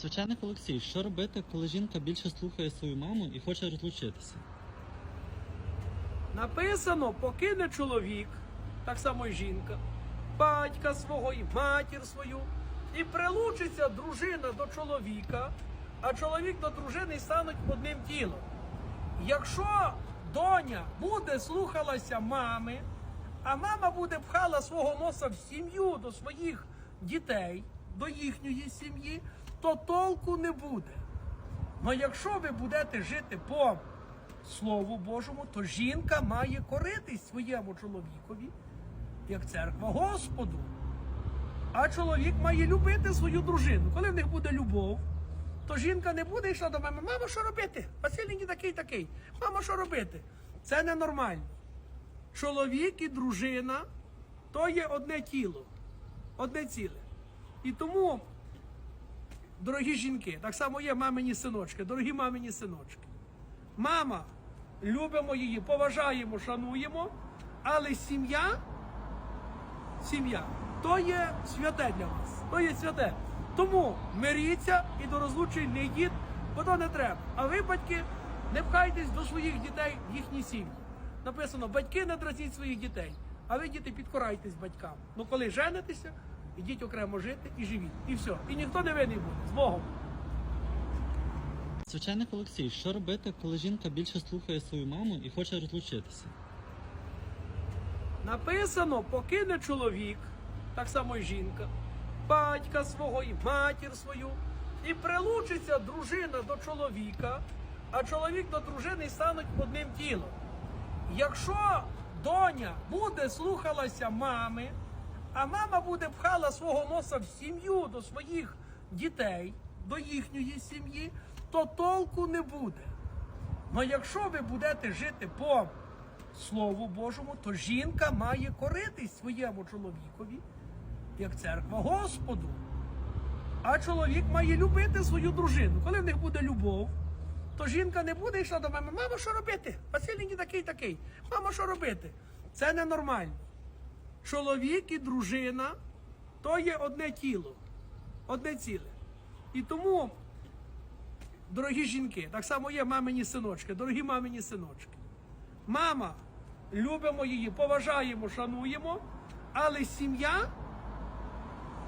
Священник Олексій, що робити, коли жінка більше слухає свою маму і хоче розлучитися? Написано, покине чоловік, так само і жінка, батька свого і матір свою, і прилучиться дружина до чоловіка, а чоловік до дружини стануть одним тілом. Якщо доня буде слухалася мами, а мама буде пхала свого носа в сім'ю до своїх дітей, до їхньої сім'ї, то толку не буде. Но якщо ви будете жити по Слову Божому, то жінка має коритись своєму чоловікові, як церква Господу. А чоловік має любити свою дружину. Коли в них буде любов, то жінка не буде йшла до мами, мама, що робити? Василій такий такий. Мама, що робити? Це ненормально. Чоловік і дружина то є одне тіло, одне ціле. І тому, дорогі жінки, так само є мамині синочки, дорогі мамині синочки. Мама, любимо її, поважаємо, шануємо, але сім'я, сім'я, то є святе для вас. То є святе. Тому миріться і до розлучень не йдіть, бо то не треба. А ви, батьки, не пхайтесь до своїх дітей в їхні сім'ї. Написано, батьки не дразніть своїх дітей, а ви, діти, підкорайтесь батькам. Ну коли женитеся, ідіть окремо жити і живіть. І все. І ніхто не винний буде. З Богом. Священник Олексій, що робити, коли жінка більше слухає свою маму і хоче розлучитися? Написано, покине чоловік, так само і жінка, батька свого і матір свою, і прилучиться дружина до чоловіка, а чоловік до дружини стануть одним тілом. Якщо доня буде слухалася мами, а мама буде пхала свого носа в сім'ю до своїх дітей, до їхньої сім'ї, то толку не буде. Но якщо ви будете жити по Слову Божому, то жінка має коритись своєму чоловікові, як церква Господу. А чоловік має любити свою дружину. Коли в них буде любов, то жінка не буде йшла до мами, мама, що робити? Василій такий такий. Мама, що робити? Це ненормально. Чоловік і дружина то є одне тіло, одне ціле. І тому, дорогі жінки, так само є мамині синочки, дорогі мамині синочки. Мама, любимо її, поважаємо, шануємо, але сім'я,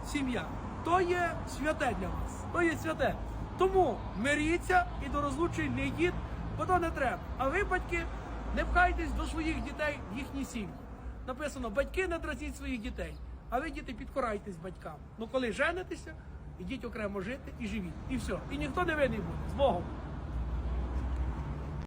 сім'я, то є святе для вас. То є святе. Тому миріться і до розлучень не йдіть, бо то не треба. А ви, батьки, не пхайтесь до своїх дітей в їхні сім'ї. Написано, батьки не дразіть своїх дітей, а ви, діти, підкорайтесь батькам. Ну коли женитеся, ідіть окремо жити і живіть. І все. І ніхто не винний буде. З Богом.